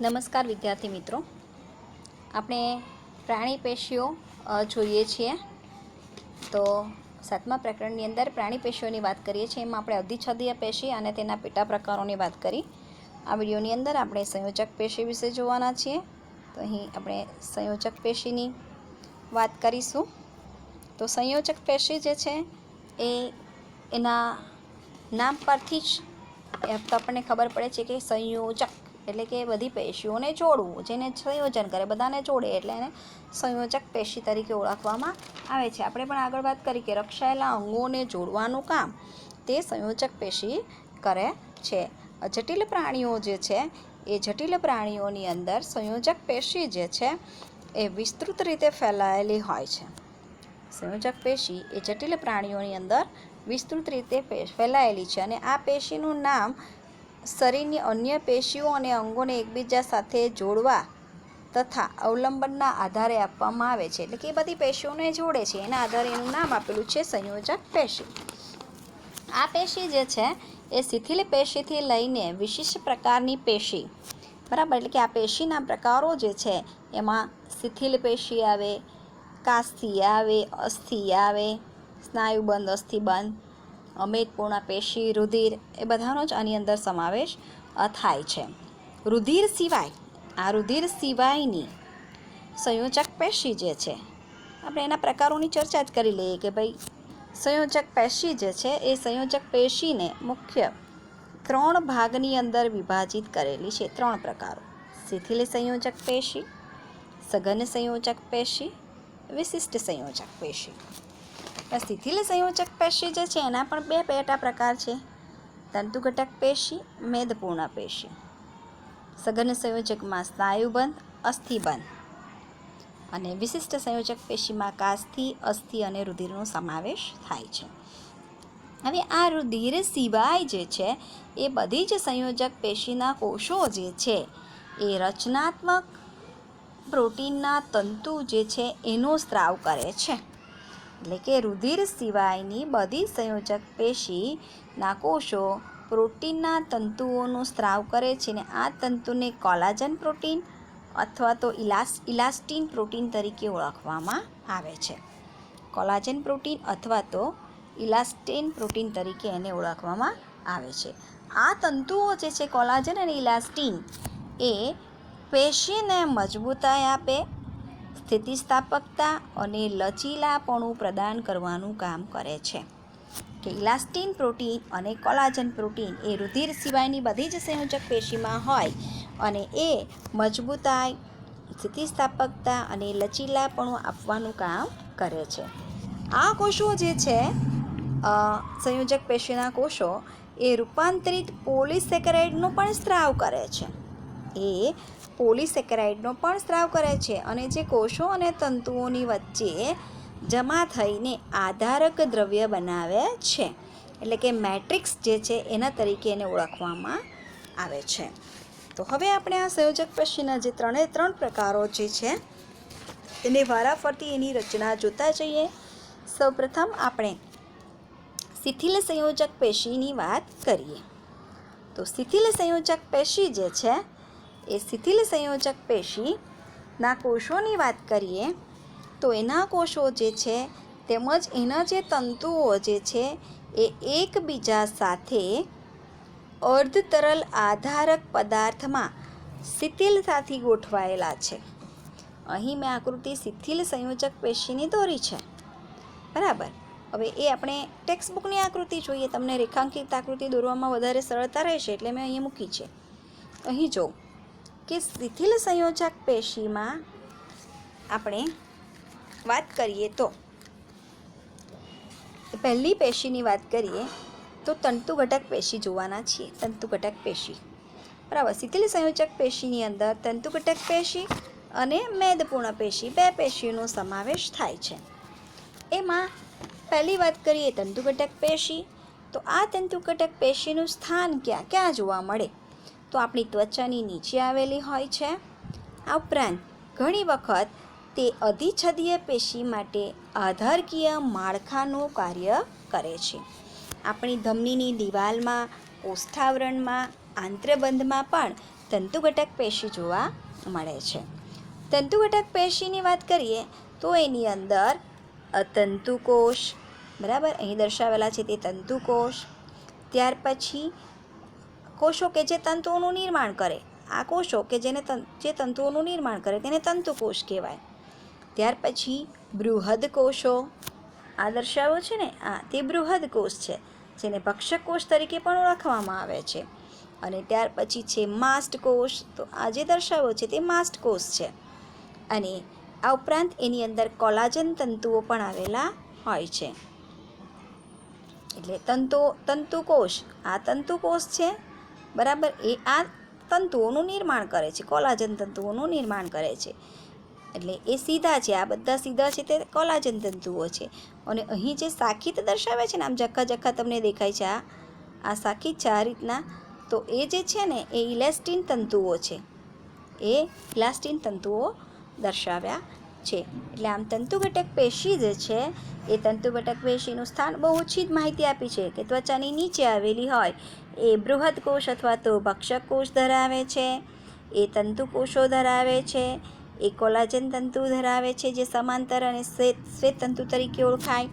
નમસ્કાર વિદ્યાર્થી મિત્રો. આપણે પ્રાણી પેશીઓ જોઈએ છીએ. તો સાતમા પ્રકરણની અંદર પ્રાણી પેશીઓની વાત કરીએ છીએ. એમાં આપણે અધિચ્છદીય પેશી અને તેના પેટા પ્રકારોની વાત કરી. આ વિડીયોની અંદર આપણે સંયોજક પેશી વિશે જોવાના છીએ. તો અહીં આપણે સંયોજક પેશીની વાત કરીશું. તો સંયોજક પેશી જે છે, એ એના નામ પરથી જ આપણને ખબર પડે છે કે સંયોજક એટલે કે બધી પેશીઓને જોડવું, જેને સંયોજન કરે, બધાને જોડે એટલે એને સંયોજક પેશી તરીકે ઓળખવામાં આવે છે. આપણે પણ આગળ વાત કરી કે રક્ષાયેલા અંગોને જોડવાનું કામ તે સંયોજક પેશી કરે છે. જટિલ પ્રાણીઓ જે છે, એ જટિલ પ્રાણીઓની અંદર સંયોજક પેશી જે છે, એ વિસ્તૃત રીતે ફેલાયેલી હોય છે. સંયોજક પેશી એ જટિલ પ્રાણીઓની અંદર વિસ્તૃત રીતે ફેલાયેલી છે અને આ પેશીનું નામ શરીરની અન્ય પેશીઓ અને અંગોને એકબીજા સાથે જોડવા તથા અવલંબનના આધારે આપવામાં આવે છે. એટલે કે એ બધી પેશીઓને જોડે છે. એના આધારે એનું નામ આપેલું છે સંયોજક પેશી. આ પેશી જે છે, એ શિથિલ પેશીથી લઈને વિશિષ્ટ પ્રકારની પેશી. બરાબર? એટલે કે આ પેશીના પ્રકારો જે છે, એમાં શિથિલ પેશી આવે કાસ્થિ આવે, અસ્થિ આવે, સ્નાયુબંધ, અસ્થિબંધ અમેદપૂર્ણ પેશી, રુધિર એ બધાનો જ આની અંદર સમાવેશ થાય છે. રુધિર સિવાય, આ રુધિર સિવાયની સંયોજક પેશી જે છે, આપણે એના પ્રકારોની ચર્ચા જ કરી લઈએ કે ભાઈ, સંયોજક પેશી જે છે, એ સંયોજક પેશીને મુખ્ય ત્રણ ભાગની અંદર વિભાજિત કરેલી છે, ત્રણ પ્રકારો. શિથિલ સંયોજક પેશી, સઘન સંયોજક પેશી, વિશિષ્ટ સંયોજક પેશી. શિથિલ સંયોજક પેશી જે છે, એના પણ બે પેટા પ્રકાર છે. તંતુઘટક પેશી, મેદપૂર્ણ પેશી. સઘન સંયોજકમાં સ્નાયુબંધ અસ્થિબંધ અને વિશિષ્ટ સંયોજક પેશીમાં કાસ્થિ, અસ્થિ અને રુધિરનો સમાવેશ થાય છે. હવે આ રુધિર સિવાય જે છે, એ બધી જ સંયોજક પેશીના કોષો જે છે, એ રચનાત્મક પ્રોટીનના તંતુ જે છે, એનો સ્ત્રાવ કરે છે. એટલે કે રુધિર સિવાયની બધી સંયોજક પેશીના કોષો પ્રોટીનના તંતુઓનો સ્ત્રાવ કરે છે ને આ તંતુને કોલાજન પ્રોટીન અથવા તો ઇલાસ, ઇલાસ્ટિન પ્રોટીન તરીકે ઓળખવામાં આવે છે. કોલાજન પ્રોટીન અથવા તો ઇલાસ્ટિન પ્રોટીન તરીકે એને ઓળખવામાં આવે છે. આ તંતુઓ જે છે કોલાજન અને ઇલાસ્ટિન એ પેશીને મજબૂતાઈ આપે સ્થિતિસ્થાપકતા અને લચીલાપણું પ્રદાન કરવાનું કામ કરે છે. કે ઇલાસ્ટિન પ્રોટીન અને કોલાજન પ્રોટીન એ રુધિર સિવાયની બધી જ સંયોજક પેશીમાં હોય અને એ મજબૂતાઈ, સ્થિતિસ્થાપકતા અને લચીલાપણું આપવાનું કામ કરે છે. આ કોષો જે છે સંયોજક પેશીના કોષો એ રૂપાંતરિત પોલિસેકેરાઇડનો પણ સ્ત્રાવ કરે છે. એ પોલિસેકેરાઇડનો પણ સ્ત્રાવ કરે છે અને જે કોષો અને તંતુઓની વચ્ચે જમા થઈને આધારક દ્રવ્ય બનાવે છે. એટલે કે મેટ્રિક્સ જે છે એના તરીકે એને ઓળખવામાં આવે છે. તો હવે આપણે આ સંયોજક પેશીના જે ત્રણે ત્રણ પ્રકારો જે છે, એને વારાફરતી એની રચના જોતા જઈએ. સૌપ્રથમ આપણે શિથિલ સંયોજક પેશીની વાત કરીએ. તો શિથિલ સંયોજક પેશી જે છે એ શિથિલ સંયોજક પેશીના કોષોની વાત કરીએ, તો એના કોષો જે છે, તેમજ એના જે તંતુઓ જે છે, એ એકબીજા સાથે અર્ધ તરલ આધારક પદાર્થમાં શિથિલતાથી ગોઠવાયેલા છે. અહીં મેં આકૃતિ શિથિલ સંયોજક પેશીની દોરી છે. બરાબર. હવે એ આપણે ટેક્સ્ટ બુકની આકૃતિ જોઈએ, તમને રેખાંકિત આકૃતિ દોરવામાં વધારે સરળતા રહેશે, એટલે મેં અહીંયા મૂકી છે. અહીં જો કે શિથિલ સંયોજક પેશીમાં આપણે વાત કરીએ તો પહેલી પેશીની વાત કરીએ તો તંતુ ઘટક પેશી જોવાના છીએ, તંતુ ઘટક પેશી. બરાબર, શિથિલ સંયોજક પેશીની અંદર તંતુ ઘટક પેશી અને મેદપૂર્ણ પેશી, બે પેશીઓનો સમાવેશ થાય છે. એમાં પહેલી વાત કરીએ તંતુ ઘટક પેશી, તો આ તંતુ ઘટક પેશીનું સ્થાન ક્યાં ક્યાં જોવા મળે? તો આપણી ત્વચાની નીચે આવેલી હોય છે. આ ઉપરાંત ઘણી વખત તે અધિચ્છદીય પેશી માટે આધારકીય માળખાનું કાર્ય કરે છે. આપણી ધમનીની દિવાલમાં કોષ્ઠાવરણમાં આંત્રબંધમાં પણ તંતુઘટક પેશી જોવા મળે છે. તંતુઘટક પેશીની વાત કરીએ તો એની અંદર તંતુકોષ બરાબર? અહીં દર્શાવેલા છે તે તંતુકોષ. ત્યાર પછી કોષો કે જે તંતુઓનું નિર્માણ કરે. આ કોષો કે જેને જે તંતુઓનું નિર્માણ કરે તેને તંતુકોષ કહેવાય. ત્યાર પછી બૃહદ કોષો. આ દર્શાવ્યો છે ને? આ, તે બૃહદ કોષ છે, જેને ભક્ષક કોષ તરીકે પણ ઓળખવામાં આવે છે. અને ત્યાર પછી છે માસ્ટ કોષ. તો આ જે દર્શાવ્યો છે તે માસ્ટ કોષ છે. અને આ ઉપરાંત એની અંદર કોલાજન તંતુઓ પણ આવેલા હોય છે. એટલે તંતુ, તંતુકોષ. આ તંતુકોષ છે. બરાબર? એ આ તંતુઓનું નિર્માણ કરે છે. કોલાજન તંતુઓનું નિર્માણ કરે છે. એટલે એ સીધા છે. આ બધા સીધા છે તે કોલાજન તંતુઓ છે. અને અહીં જે સાખીત દર્શાવે છે ને, આમ જખા જખા તમને દેખાય છે આ આ સાખીત છે આ રીતના, તો એ જે છે ને, એ ઇલાસ્ટિન તંતુઓ છે. એ ઇલાસ્ટિન તંતુઓ દર્શાવ્યા છે. એટલે આમ તંતુઘટક પેશી જે છે, એ તંતુઘટક પેશીનું સ્થાન બહુ ઓછી જ માહિતી આપી છે કે ત્વચાની નીચે આવેલી હોય. એ બૃહદ કોષ અથવા તો ભક્ષક કોષ ધરાવે છે, એ તંતુ કોષો ધરાવે છે, એ કોલાજન તંતુ ધરાવે છે જે સમાંતર અને શ્વેત શ્વેત તંતુ તરીકે ઓળખાય.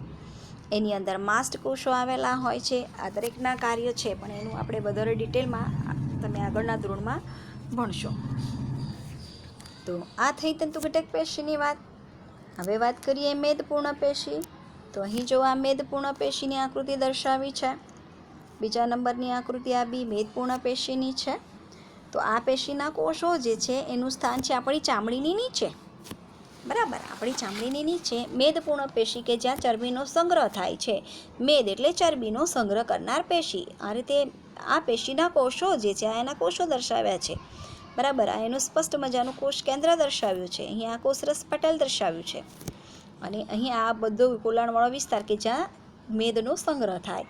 એની અંદર માસ્ટ કોષો આવેલા હોય છે. આ દરેકના કાર્ય છે, પણ એનું આપણે વધારે ડિટેલમાં તમે આગળના ધોરણમાં ભણશો. તો આ થઈ તંતુ ઘટક પેશીની વાત. હવે વાત કરીએ મેદપૂર્ણ પેશી. તો અહીં જો આ મેદપૂર્ણ પેશીની આકૃતિ દર્શાવી છે. બીજા નંબરની આકૃતિ આ બી મેદપૂર્ણ પેશીની છે. તો આ પેશીના કોષો જે છે એનું સ્થાન છે આપણી ચામડીની નીચે. બરાબર, આપણી ચામડીની નીચે મેદપૂર્ણ પેશી કે જ્યાં ચરબીનો સંગ્રહ થાય છે. મેદ એટલે ચરબીનો સંગ્રહ કરનાર પેશી. આ રીતે આ પેશીના કોષો જે છે એના કોષો દર્શાવ્યા છે. બરાબર, આ એનું સ્પષ્ટ મજાનું કોષ કેન્દ્ર દર્શાવ્યું છે. અહીં આ કોષરસ પટલ દર્શાવ્યું છે. અને અહીં આ બધો પોલાણવાળો વિસ્તાર કે જ્યાં મેદનો સંગ્રહ થાય.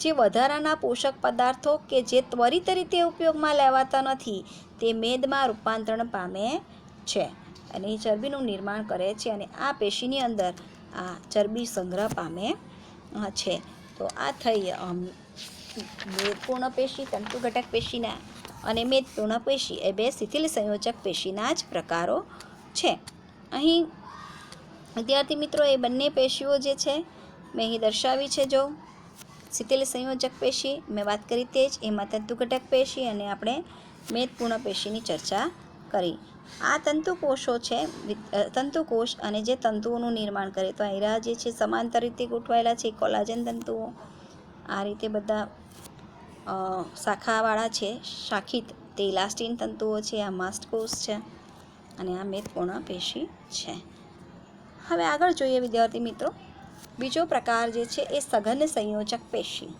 જે વધારાના પોષક પદાર્થો કે જે ત્વરિત રીતે ઉપયોગમાં લેવાતા નથી, તે મેદમાં રૂપાંતરણ પામે છે અને એ ચરબીનું નિર્માણ કરે છે અને આ પેશીની અંદર આ ચરબી સંગ્રહ પામે છે. તો આ થઈ મેદપૂર્ણ પેશી, તંતુઘટક પેશીના અને મેદપૂર્ણ પેશી એ બે શિથિલ સંયોજક પેશીના જ પ્રકારો છે. અહીં વિદ્યાર્થી મિત્રો, એ બંને પેશીઓ જે છે, મેં અહીં દર્શાવી છે જો. શિથિલ સંયોજક પેશી, મેં વાત કરી તે જ, એમાં તંતુઘટક પેશી અને આપણે મેદપૂર્ણ પેશીની ચર્ચા કરી. આ તંતુકોષો છે તંતુકોષ અને જે તંતુઓનું નિર્માણ કરે. તો આયરા જે છે, સમાંતર રીતે ગોઠવાયેલા છે, કોલાજન તંતુઓ. આ રીતે બધા શાખાવાળા છે, શાખિત તે ઇલાસ્ટિન તંતુઓ છે, આ માસ્ટકોસ છે અને આ મેદપૂર્ણ પેશી છે. હવે આગળ જોઈએ વિદ્યાર્થી મિત્રો, બીજો પ્રકાર જે છે એ સઘન સંયોજક પેશી.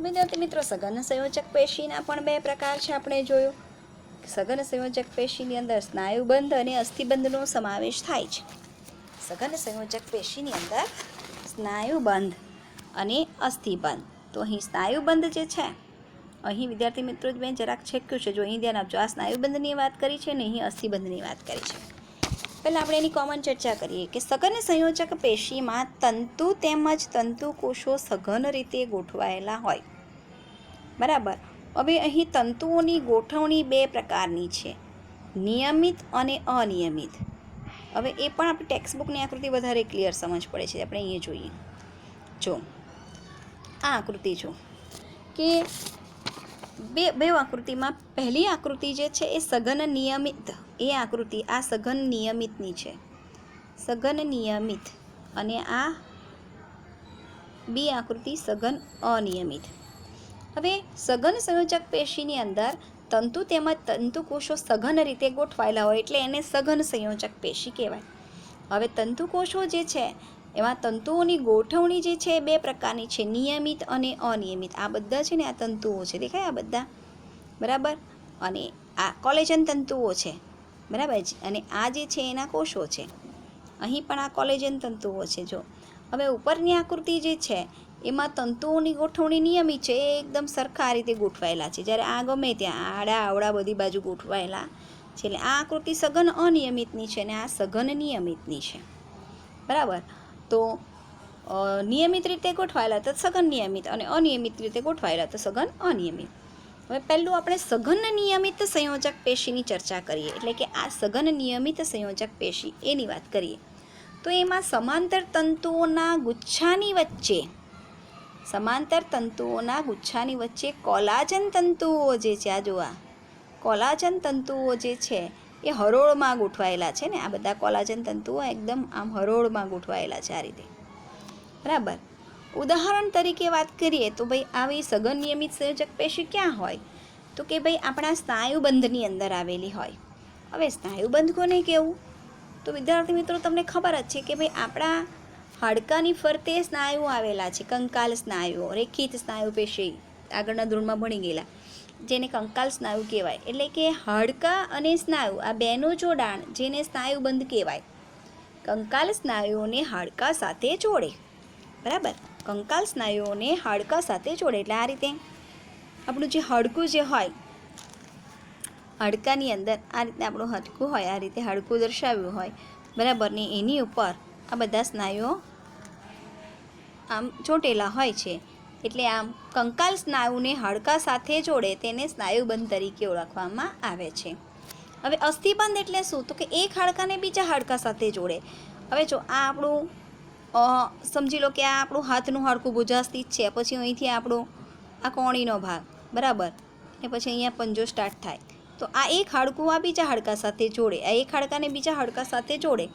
વિદ્યાર્થી મિત્રો, સઘન સંયોજક પેશીના પણ બે પ્રકાર છે આપણે જોયું. સઘન સંયોજક પેશીની અંદર સ્નાયુબંધ અને અસ્થિબંધનો સમાવેશ થાય છે. સઘન સંયોજક પેશીની અંદર સ્નાયુબંધ અને અસ્થિબંધ. તો અહીં સ્નાયુબંધ જે છે અહીં વિદ્યાર્થી મિત્રો જ મેં જરાક છેક્યું છે. જો અહીં ધ્યાન આપજો આ સ્નાયુબંધની વાત કરી છે ને અહીં અસ્થિબંધની વાત કરી છે. પહેલાં આપણે એની કોમન ચર્ચા કરીએ કે સઘન સંયોજક પેશીમાં તંતુ તેમજ તંતુ કોષો સઘન રીતે ગોઠવાયેલા હોય. બરાબર? હવે અહીં તંતુઓની ગોઠવણી બે પ્રકારની છે. નિયમિત અને અનિયમિત. હવે એ પણ આપણે ટેક્સ્ટબુકની આકૃતિ વધારે ક્લિયર સમજ પડે છે. આપણે અહીંયા જોઈએ. જો, આ આકૃતિ જો કે બે બે આકૃતિમાં પહેલી આકૃતિ જે છે એ સઘન નિયમિત, એ આકૃતિ આ સઘન નિયમિતની છે. સઘન નિયમિત અને આ બી આકૃતિ સઘન અનિયમિત. હવે સઘન સંયોજક પેશીની અંદર તંતુ તેમજ તંતુકોષો સઘન રીતે ગોઠવાયેલા હોય એટલે એને સઘન સંયોજક પેશી કહેવાય. હવે તંતુકોષો જે છે એમાં તંતુઓની ગોઠવણી જે છે બે પ્રકારની છે, નિયમિત અને અનિયમિત. આ બધા છે ને આ તંતુઓ છે. દેખાય આ બધા? બરાબર? અને આ કોલેજન તંતુઓ છે. બરાબર અને આ જે છે એના કોષો છે. અહીં પણ આ કોલેજન તંતુઓ છે, જો. હવે ઉપરની આકૃતિ જે છે, એમાં તંતુઓની ગોઠવણી નિયમિત છે. એ એકદમ સરખા રીતે ગોઠવાયેલા છે. જ્યારે આ ગમે ત્યાં આડા આવડા બધી બાજુ ગોઠવાયેલા છે. એટલે આ આકૃતિ સઘન અનિયમિતની છે અને આ સઘન નિયમિતની છે. બરાબર? તો નિયમિત રીતે ગોઠવાયેલા તો સઘન નિયમિત અને અનિયમિત રીતે ગોઠવાયેલા તો સઘન, અનિયમિત. હવે પહેલું આપણે સઘન નિયમિત સંયોજક પેશીની ચર્ચા કરીએ, એટલે કે આ સઘન નિયમિત સંયોજક પેશી એની વાત કરીએ. તો એમાં સમાંતર તંતુઓના ગુચ્છાની વચ્ચે, સમાંતર તંતુઓના ગુચ્છાની વચ્ચે કોલાજન તંતુઓ જે છે, આ જોવા. કોલાજન તંતુઓ જે છે એ હરોળમાં ગોઠવાયેલા છે ને, આ બધા કોલાજન તંતુઓ એકદમ આમ હરોળમાં ગોઠવાયેલા છે આ રીતે. બરાબર? ઉદાહરણ તરીકે વાત કરીએ તો ભાઈ, આવી સઘન નિયમિત સંયોજક પેશી ક્યાં હોય? તો કે ભાઈ, આપણા સ્નાયુબંધની અંદર આવેલી હોય. હવે સ્નાયુબંધ કોને કેવું તો વિદ્યાર્થી મિત્રો, તમને ખબર જ છે કે ભાઈ, આપણા હાડકાની ફરતે સ્નાયુઓ આવેલા છે, કંકાલ સ્નાયુઓ રેખિત સ્નાયુ પેશી, આગળના ધોરણમાં ભણી ગયેલા. જેને કંકાલ સ્નાયુ કહેવાય. એટલે કે હાડકા અને સ્નાયુ, આ બેનું જોડાણ જેને સ્નાયુબંધ કહેવાય. કંકાલ સ્નાયુઓને હાડકા સાથે જોડે. બરાબર? કંકાલ સ્નાયુઓને હાડકા સાથે જોડે. એટલે આ રીતે આપણું જે હાડકું જે હોય, હાડકાની અંદર આ રીતે આપણું હાડકું હોય, આ રીતે હાડકું દર્શાવ્યું હોય. બરાબર? ને એની ઉપર આ બધા સ્નાયુઓ આમ ચોંટેલા હોય છે. એટલે આમ કંકાલ સ્નાયુને હાડકા સાથે જોડે તેને સ્નાયુબંધ તરીકે ઓળખવામાં આવે છે. હવે અસ્થિબંધ એટલે શું? તો કે એક હાડકાને બીજા હાડકા સાથે જોડે. હવે જો આ આપણું સમજી લો કે આ આપણું હાથનું હાડકું ભુજાસ્થિત છે. પછી અહીંથી આપણું આ કોણીનો ભાગ. બરાબર? ને પછી અહીંયા પંજો સ્ટાર્ટ થાય. તો આ એક હાડકું આ બીજા હાડકા સાથે જોડે. આ એક હાડકાને બીજા હાડકા સાથે જોડે.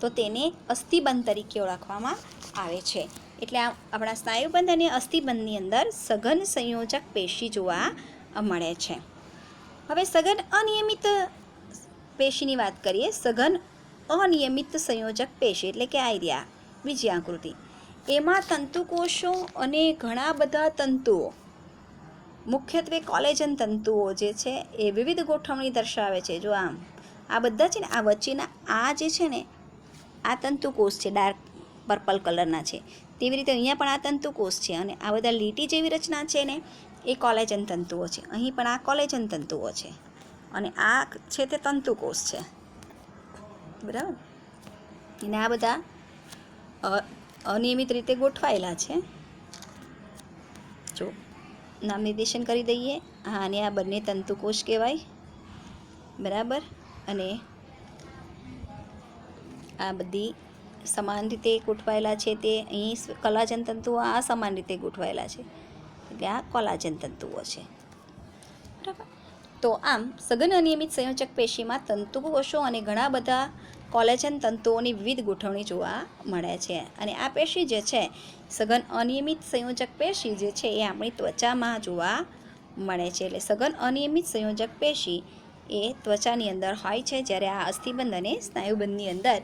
તો તેને અસ્થિબંધ તરીકે ઓળખવામાં આવે છે. એટલે આ આપણા સ્નાયુબંધ અને અસ્થિબંધની અંદર સઘન સંયોજક પેશી જોવા મળે છે. હવે સઘન અનિયમિત પેશીની વાત કરીએ, સઘન અનિયમિત સંયોજક પેશી એટલે કે આઈરિયા બીજી આકૃતિ. એમાં તંતુકોષો અને ઘણા બધા તંતુઓ, મુખ્યત્વે કોલેજન તંતુઓ જે છે એ વિવિધ ગોઠવણી દર્શાવે છે. જો આમ, આ બધા છે ને, આ વચ્ચેના આ જે છે ને, આ તંતુકોષ છે, ડાર્ક પર્પલ કલરના છે. તેવી રીતે અહીંયા પણ આ તંતુકોષ છે અને આ બધા લીટી જેવી રચના છે ને, એ કોલેજન તંતુઓ છે. અહીં પણ આ કોલેજન તંતુઓ છે. અને આ છે તે તંતુકોષ છે. બરાબર? અને આ બધા અનિયમિત રીતે ગોઠવાયેલા છે. જો, નામ નિર્દેશન કરી દઈએ. હા અને આ બંને તંતુકોષ કહેવાય. બરાબર? અને આ બધી સમાન રીતે ગોઠવાયેલા છે તે અહીં કલાજન તંતુઓ આ સમાન રીતે ગોઠવાયેલા છે. એટલે આ કોલાજન તંતુઓ છે. બરાબર. તો આમ, સઘન અનિયમિત સંયોજક પેશીમાં તંતુકોષો અને ઘણા બધા કોલેજન તંતુઓની વિવિધ ગોઠવણી જોવા મળે છે. અને આ પેશી જે છે, સઘન અનિયમિત સંયોજક પેશી જે છે એ આપણી ત્વચામાં જોવા મળે છે. એટલે સઘન અનિયમિત સંયોજક પેશી એ ત્વચાની અંદર હોય છે, જ્યારે આ અસ્થિબંધ અને સ્નાયુબંધની અંદર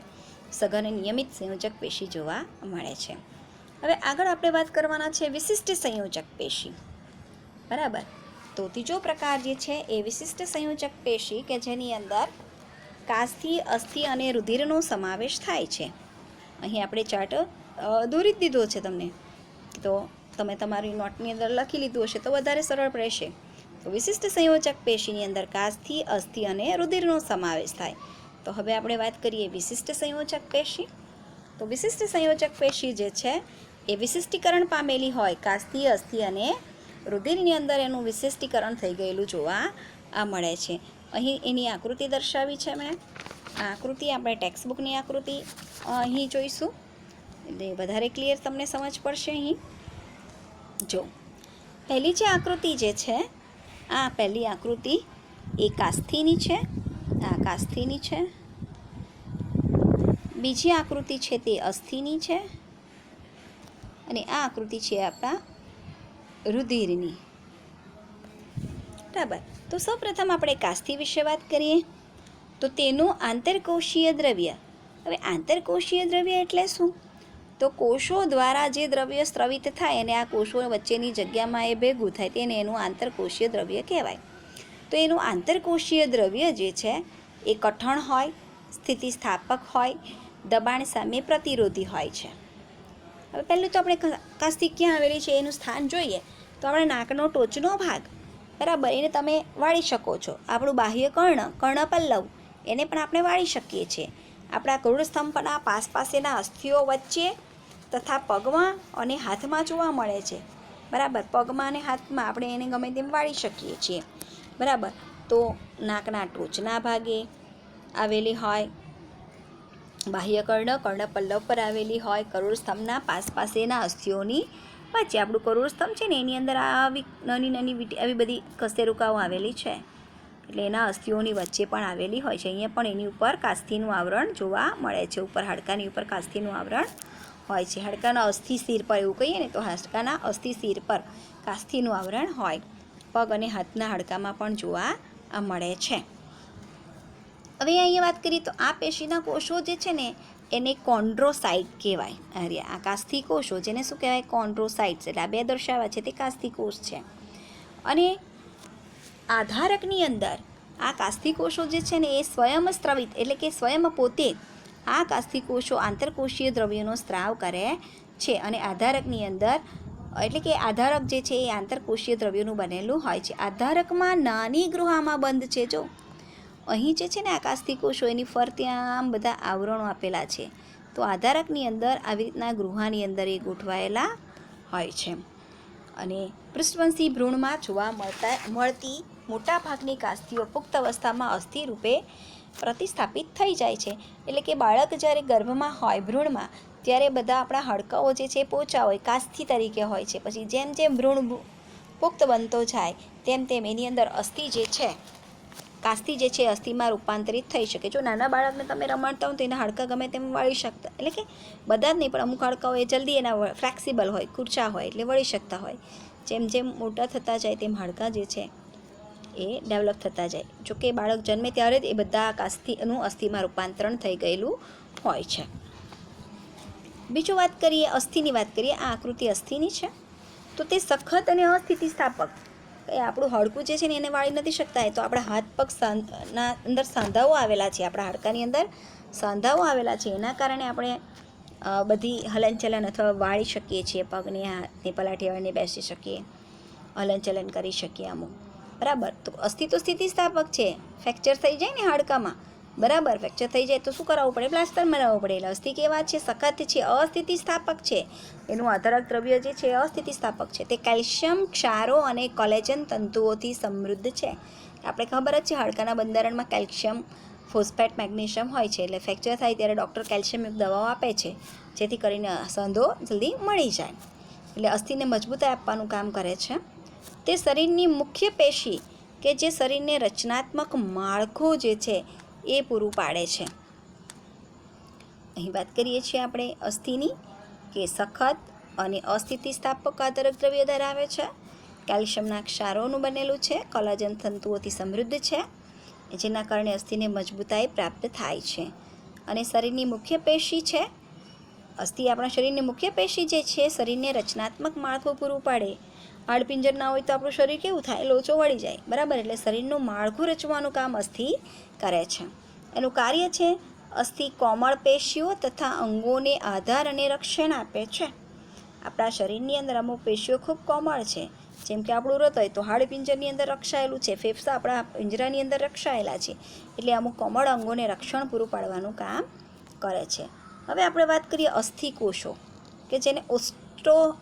સઘન નિયમિત સંયોજક પેશી જોવા મળે છે. હવે આગળ આપણે વાત કરવાના છે વિશિષ્ટ સંયોજક પેશી. બરાબર? તો ત્રીજો પ્રકાર જે છે એ વિશિષ્ટ સંયોજક પેશી કે જેની અંદર કાસ્થિ, અસ્થિ અને રુધિરનો સમાવેશ થાય છે. અહીં આપણે ચાર્ટ દોરી જ દીધો છે તમને. તો તમે તમારી નોટની અંદર લખી લીધું હશે તો વધારે સરળ રહેશે. તો વિશિષ્ટ સંયોજક પેશીની અંદર કાસ્થિ, અસ્થિ અને રુધિરનો સમાવેશ થાય. તો હવે આપણે વાત કરીએ વિશિષ્ટ સંયોજક પેશી. તો વિશિષ્ટ સંયોજક પેશી જે છે, એ વિશિષ્ટીકરણ પામેલી હોય કાસ્થી અસ્થિ અને રુધિરની અંદર એનું વિશિષ્ટીકરણ થઈ ગયેલું જોવા આ મળે છે. અહીં એની આકૃતિ દર્શાવી છે મેં. આ આકૃતિ આપણે ટેક્સ્ટ બુકની આકૃતિ અહીં જોઈશું. એટલે વધારે ક્લિયર તમને સમજ પડશે અહીં. જો, પહેલી જે આકૃતિ જે છે, આ પહેલી આકૃતિ એ કાસ્થીની છે. આ કાસ્થીની છે. બીજી આકૃતિ છે તે અસ્થિની છે. અને આ આકૃતિ છે આપણા રુધિરની. બરાબર. તો સૌપ્રથમ આપણે કાસ્થિ વિશે વાત કરીએ. તો તેનું આંતરકોષીય દ્રવ્ય. હવે આંતરકોષીય દ્રવ્ય એટલે શું? તો કોષો દ્વારા જે દ્રવ્ય સ્ત્રવિત થાય અને આ કોષો વચ્ચેની જગ્યામાં એ ભેગું થાય તેને એનું આંતરકોષીય દ્રવ્ય કહેવાય. તો એનું આંતરકોષીય દ્રવ્ય જે છે એ કઠણ હોય, સ્થિતિસ્થાપક હોય દબાણ સામે પ્રતિરોધી હોય છે. હવે પહેલું તો આપણે ક- ક્યાં આવેલી છે? એનું સ્થાન જોઈએ. તો આપણે નાકનો ટોચનો ભાગ, બરાબર? એને તમે વાળી શકો છો. આપણું બાહ્ય કર્ણ કર્ણ પલ્લવ, એને પણ આપણે વાળી શકીએ છીએ. આપણા ગરુડ સ્તંભના પાસ પાસેના અસ્થિઓ વચ્ચે તથા પગમાં અને હાથમાં જોવા મળે છે. બરાબર? પગમાં અને હાથમાં આપણે એને ગમે તેમ વાળી શકીએ છીએ. બરાબર? તો નાકના ટોચના ભાગે આવેલી હોય બાહ્ય કર્ણ કર્ણ પલ્લવ પર આવેલી હોય કરોડસ્તંભના પાસ પાસેના અસ્થિઓની વચ્ચે. આપણું કરોડસ્તંભ છે ને, એની અંદર આવી નાની નાની આવી બધી કસેરુકાઓ આવેલી છે. એટલે એના અસ્થિઓની વચ્ચે પણ આવેલી હોય છે. અહીંયા પણ એની ઉપર કાસ્થીનું આવરણ જોવા મળે છે. ઉપર હાડકાની ઉપર કાસ્થીનું આવરણ હોય છે. હાડકાના અસ્થિ શિર પર એવું કહીએ ને, તો હાડકાના અસ્થિ શિર પર કાસ્થીનું આવરણ હોય. પગ અને હાથના હાડકામાં પણ જોવા મળે છે. હવે અહીંયા વાત કરીએ તો આ પેશીના કોષો જે છે ને, એને કોન્ડ્રોસાઇટ કહેવાય. અરે, આ કાસ્થિ કોષો જેને શું કહેવાય? કોન્ડ્રોસાઇટ્સ એટલે આ બે દર્શાવ્યા છે તે કાસ્થિ કોષ છે. અને આધારકની અંદર આ કાસ્થિ કોષો જે છે ને, એ સ્વયં સ્ત્રવિત એટલે કે સ્વયં પોતે આ કાસ્થિ કોષો આંતરકોષીય દ્રવ્યોનો સ્ત્રાવ કરે છે. અને આધારકની અંદર, એટલે કે આધારક જે છે એ આંતરકોષીય દ્રવ્યોનું બનેલું હોય છે. આધારકમાં નાની ગૃહામાં બંધ છે, જો. અહીં જે છે ને આકાશથી કોષો, એની ફરતે આમ બધા આવરણો આપેલા છે. તો આધારકની અંદર આવી રીતના ગૃહાની અંદર એ ગોઠવાયેલા હોય છે. અને પૃષ્ઠવંશી ભ્રૂણમાં જોવા મળતા, મળતી મોટાભાગની કાસ્તીઓ પુખ્ત અવસ્થામાં અસ્થિ રૂપે પ્રતિસ્થાપિત થઈ જાય છે. એટલે કે બાળક જ્યારે ગર્ભમાં હોય ભ્રૂણમાં, ત્યારે બધા આપણા હાડકાઓ જે છે પોચા હોય, કાસ્થિ તરીકે હોય છે. પછી જેમ જેમ ભ્રૂણ પુખ્ત બનતો જાય, તેમ તેમ એની અંદર અસ્થિ જે છે કાસ્તી જે છે અસ્થિમાં રૂપાંતરિત થઈ શકે. જો નાના બાળકને તમે રમાડતા હો તો એના હાડકા ગમે તેમ વળી શકતા. એટલે કે બધા જ નહીં, પણ અમુક હાડકાઓ એ જલ્દી એના ફ્લેક્સિબલ હોય, કુર્ચા હોય, એટલે વળી શકતા હોય. જેમ જેમ મોટા થતા જાય તેમ હાડકા જે છે એ ડેવલપ થતા જાય. જો કે બાળક જન્મે ત્યારે જ એ બધા કાસ્થીનું અસ્થિમાં રૂપાંતરણ થઈ ગયેલું હોય છે. બીજું વાત કરીએ, અસ્થિની વાત કરીએ. આ આકૃતિ અસ્થિની છે. તો તે સખત અને અસ્થિતિસ્થાપક એ આપણું હાડકું જે છે ને એને વાળી નથી શકતા એ તો આપણા હાથ પગ સાંધના અંદર સાંધાઓ આવેલા છે, આપણા હાડકાની અંદર સાંધાઓ આવેલા છે. એના કારણે આપણે બધી હલનચલન અથવા વાળી શકીએ છીએ, પગને હાથને પલાઠી વાળીને બેસી શકીએ, હલનચલન કરી શકીએ અમુક. બરાબર? તો અસ્થિ સ્થિતિસ્થાપક છે. ફ્રેક્ચર થઈ જાય ને હાડકામાં બરાબર ફ્રેક્ચર થઈ જાય તો શું કરાવવું પડે? પ્લાસ્ટર મરાવવું પડે. એટલે અસ્થિ કેવા છે? સખત છે, અસ્થિતિસ્થાપક છે. એનું આધારક દ્રવ્ય જે છે અસ્થિતિસ્થાપક છે. તે કેલ્શિયમ, ક્ષારો અને કોલેજન તંતુઓથી સમૃદ્ધ છે. આપણે ખબર જ છે, હાડકાના બંધારણમાં કેલ્શિયમ, ફોસ્ફેટ, મેગ્નેશિયમ હોય છે. એટલે ફ્રેક્ચર થાય ત્યારે ડૉક્ટર કેલ્શિયમયુક્ત દવાઓ આપે છે, જેથી કરીને સંધો જલ્દી મળી જાય. એટલે અસ્થિને મજબૂતાઈ આપવાનું કામ કરે છે. તે શરીરની મુખ્ય પેશી કે જે શરીરને રચનાત્મક માળખું જે છે એ પૂરું પાડે છે. અહીં વાત કરીએ છીએ આપણે અસ્થિની, કે સખત અને અસ્થિતિસ્થાપક આધારક દ્રવ્ય ધરાવે છે. કેલ્શિયમના ક્ષારોનું બનેલું છે, કોલાજન તંતુઓથી સમૃદ્ધ છે, જેના કારણે અસ્થિને મજબૂતાઈ પ્રાપ્ત થાય છે. અને શરીરની મુખ્ય પેશી છે અસ્થિ આપણા શરીરની મુખ્ય પેશી જે છે, શરીરને રચનાત્મક માળખું પૂરું પાડે. હાડપિંજર ના હોય તો આપણું શરીર કેવું થાય? લોચો વળી જાય. બરાબર? એટલે શરીરનું માળખું રચવાનું કામ અસ્થિ કરે છે. એનું કાર્ય છે અસ્થિ કોમળ પેશીઓ તથા અંગોને આધાર અને રક્ષણ આપે છે. આપણા શરીરની અંદર અમુક પેશીઓ ખૂબ કોમળ છે. જેમ કે આપણું હૃદય, તો હાડપિંજરની અંદર રક્ષાયેલું છે. ફેફસા આપણા પિંજરાની અંદર રક્ષાયેલા છે. એટલે અમુક કોમળ અંગોને રક્ષણ પૂરું પાડવાનું કામ કરે છે. હવે આપણે વાત કરીએ અસ્થિકોષો, કે જેને ઓસ્ટો,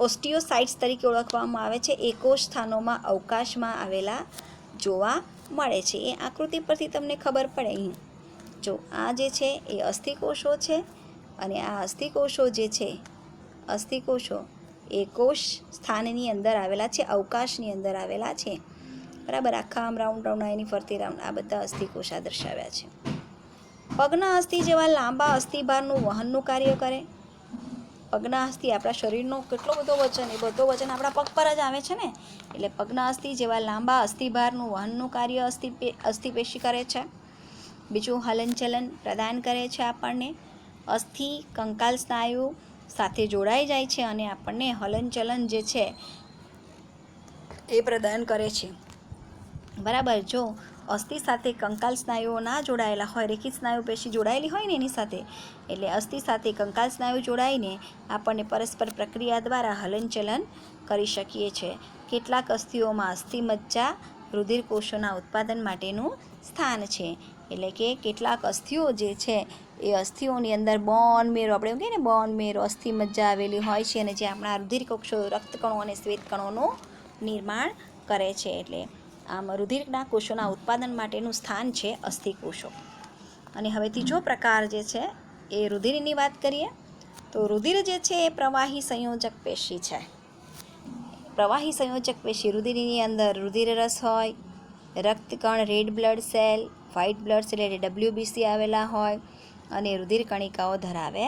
ઓસ્ટિયોસાઇટ્સ તરીકે ઓળખવામાં આવે છે. એ સ્થાનોમાં અવકાશમાં આવેલા જોવા મળે છે. એ આકૃતિ પરથી તમને ખબર પડે અહીં. જો આ જે છે એ અસ્થિકોષો છે અને આ અસ્થિકોષો જે છે, અસ્થિકોષો એ કોષ સ્થાનની અંદર આવેલા છે, અવકાશની અંદર આવેલા છે. બરાબર, આખા આમ રાઉન્ડ રાઉન્ડ એની ફરતી રાઉન્ડ આ બધા અસ્થિકોષા દર્શાવ્યા છે. પગના અસ્થિ જેવા લાંબા અસ્થિભારનું વહનનું કાર્ય કરે. પગના અસ્થિ આપણા શરીરનો કેટલો બધો વચન એ બધો વચન આપણા પગ પર જ આવે છે ને? એટલે પગના અસ્થિ જેવા લાંબા અસ્થિભારનું વહનનું કાર્ય અસ્થિ અસ્થિપેશી કરે છે. બીજું હલનચલન પ્રદાન કરે છે આપણને. અસ્થિ કંકાલ, સ્નાયુ સાથે જોડાઈ જાય છે અને આપણને હલનચલન જે છે, એ પ્રદાન કરે છે. બરાબર, જો અસ્થિ સાથે કંકાલ સ્નાયુઓ ના જોડાયેલા હોય રેખી સ્નાયુ પેશી જોડાયેલી હોય ને એની સાથે, એટલે અસ્થિ સાથે કંકાલ સ્નાયુ જોડાઈને આપણને પરસ્પર પ્રક્રિયા દ્વારા હલનચલન કરી શકીએ છીએ કેટલાક અસ્થિઓમાં અસ્થિમજ્જા રુધિર કોષોના ઉત્પાદન માટેનું સ્થાન છે. એટલે કે કેટલાક અસ્થિઓ જે છે, એ અસ્થિઓની અંદર બોન મેરો, આપણે એમ કહીએ ને, બોન મેરો અસ્થિ મજ્જા આવેલી હોય છે અને જે આપણા રુધિર કોષો રક્તકણો અને શ્વેતકણોનું નિર્માણ કરે છે. એટલે આમ રુધિરના કોષોના ઉત્પાદન માટેનું સ્થાન છે અસ્થિ કોષો અને હવે ત્રીજો પ્રકાર જે છે એ રુધિરની વાત કરીએ, તો રુધિર જે છે એ પ્રવાહી સંયોજક પેશી છે. પ્રવાહી સંયોજક પેશી રુધિરની અંદર રુધિર રસ હોય, રક્તકણ, red blood cell, white blood cell એટલે ડબલ્યુબીસી આવેલા હોય, અને રુધિર કણિકાઓ ધરાવે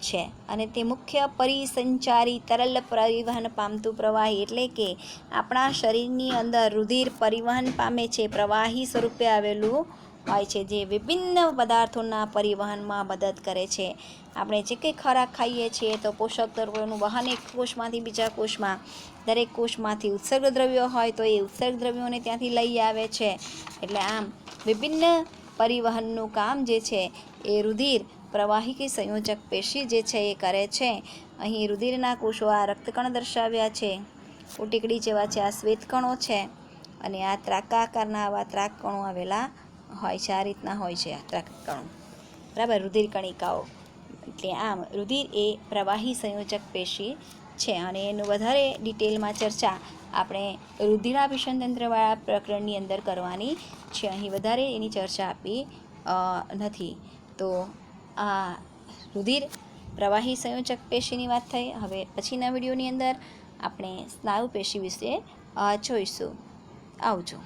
છે. અને તે મુખ્ય પરિસંચારી તરલ પરિવહન પામતું પ્રવાહી એટલે કે આપણા શરીરની અંદર રુધિર પરિવહન પામે છે, પ્રવાહી સ્વરૂપે આવેલું હોય છે, જે વિભિન્ન પદાર્થોના પરિવહનમાં મદદ કરે છે. આપણે જે કંઈ ખોરાક ખાઈએ છીએ તો પોષક તત્વોનું વહન એક કોષમાંથી બીજા કોષમાં. દરેક કોષમાંથી ઉત્સર્ગ દ્રવ્યો હોય તો એ ઉત્સર્ગ દ્રવ્યોને ત્યાંથી લઈ આવે છે. એટલે આમ વિભિન્ન પરિવહનનું કામ જે છે એ રુધિર પ્રવાહિકી સંયોજક પેશી જે છે એ કરે છે. અહીં રુધિરના કોષો આ રક્તકણ દર્શાવ્યા છે. ઉટીકડી જેવા છે આ શ્વેતકણો છે અને આ ત્રાકાકારના આવા ત્રાકકણો આવેલા હોય છે. આ રીતના હોય છે આ ત્રાકકણો. બરાબર? રુધિર કણિકાઓ. એટલે આમ રુધિર એ પ્રવાહી સંયોજક પેશી છે અને એનું વધારે ડિટેલમાં ચર્ચા આપણે રુધિરાભિષણ તંત્રવાળા પ્રકરણની અંદર કરવાની છે. અહીં વધારે એની ચર્ચા આપી નથી. તો આ રુધિર પ્રવાહી સંયોજક પેશીની વાત થઈ. હવે પછીના વિડીયોની અંદર આપણે સ્નાયુ પેશી વિશે જોઈશું. આવજો.